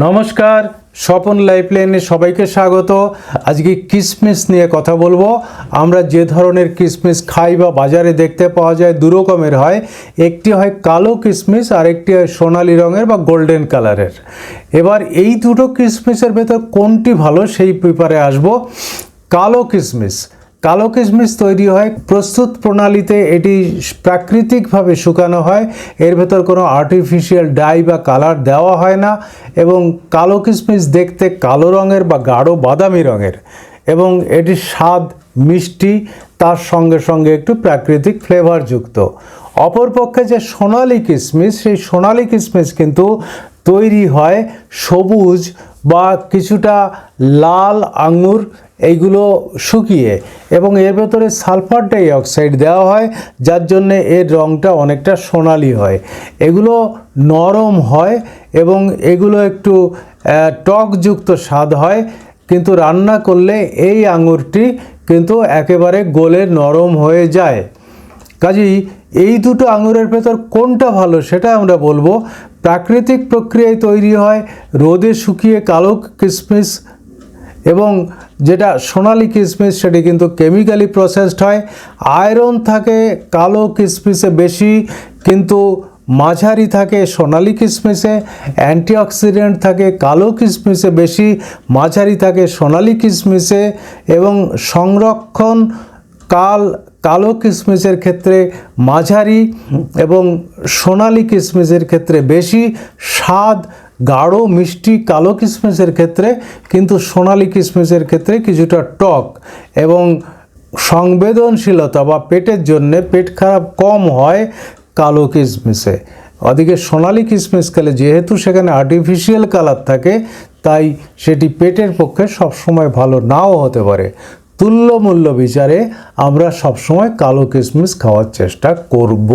নমস্কার, স্বপন লাইফ লাইনে সবাইকে স্বাগত। আজকে কিসমিস নিয়ে কথা বলব। আমরা যে ধরনের কিসমিস খাই বা বাজারে দেখতে পাওয়া যায় দু রকমের হয়। একটি হয় কালো কিসমিস আর একটি হয় সোনালি রঙের বা গোল্ডেন কালারের এবার এই দুটো কিসমিসের ভেতর কোনটি ভালো, সেই পেপারে আসব। কালো কিসমিস কালো কিশমিশ তৈরি হয়। প্রস্তুত প্রণালীতে এটি প্রাকৃতিকভাবে শুকানো হয়। এর ভেতর কোনো আর্টিফিশিয়াল ডাই বা কালার দেওয়া হয় না এবং কালো কিশমিশ দেখতে কালো রঙের বা গাঢ় বাদামি রঙের এবং এটির স্বাদ মিষ্টি, তার সঙ্গে সঙ্গে একটু প্রাকৃতিক ফ্লেভারযুক্ত অপরপক্ষে যে সোনালি কিশমিশ সেই সোনালি কিশমিশ কিন্তু তৈরি হয় সবুজ বা কিছুটা লাল আঙুর এইগুলো শুকিয়ে এবং এর ভেতরে সালফার ডাই অক্সাইড দেওয়া হয়, যার জন্যে এর রঙটা অনেকটা সোনালি হয়। এগুলো নরম হয় এবং এগুলো একটু টকযুক্ত স্বাদ হয়, কিন্তু রান্না করলে এই আঙুরটি কিন্তু একেবারে গোলে নরম হয়ে যায়। কাজেই এই দুটো আঙুরের ভেতর কোনটা ভালো সেটা আমরা বলব। প্রাকৃতিক প্রক্রিয়ায় তৈরি হয় রোদে শুকিয়ে কালো কিশমিশ এবং যেটা সোনালি কিশমিশ সেটি কিন্তু কেমিক্যালি প্রসেসড হয়। আয়রন থাকে কালো কিশমিশে বেশি, কিন্তু মাঝারি থাকে সোনালি কিশমিশে অ্যান্টিঅক্সিডেন্ট থাকে কালো কিশমিশে বেশি, মাঝারি থাকে সোনালি কিশমিশে এবং সংরক্ষণ কাল কালো কিশমিশের ক্ষেত্রে মাঝারি এবং সোনালি কিশমিশের ক্ষেত্রে বেশি, স্বাদ গাঢ়, মিষ্টি কালো কিশমিশের ক্ষেত্রে কিন্তু সোনালি কিশমিশের ক্ষেত্রে কিছুটা টক এবং সংবেদনশীলতা বা পেটের জন্যে পেট খারাপ কম হয় কালো কিশমিশে ওদিকে সোনালি কিশমিশ খেলে যেহেতু সেখানে আর্টিফিশিয়াল কালার থাকে, তাই সেটি পেটের পক্ষে সবসময় ভালো নাও হতে পারে। তুল্য মূল্য বিচারে আমরা সবসময় কালো কিশমিশ খাওয়ার চেষ্টা করব।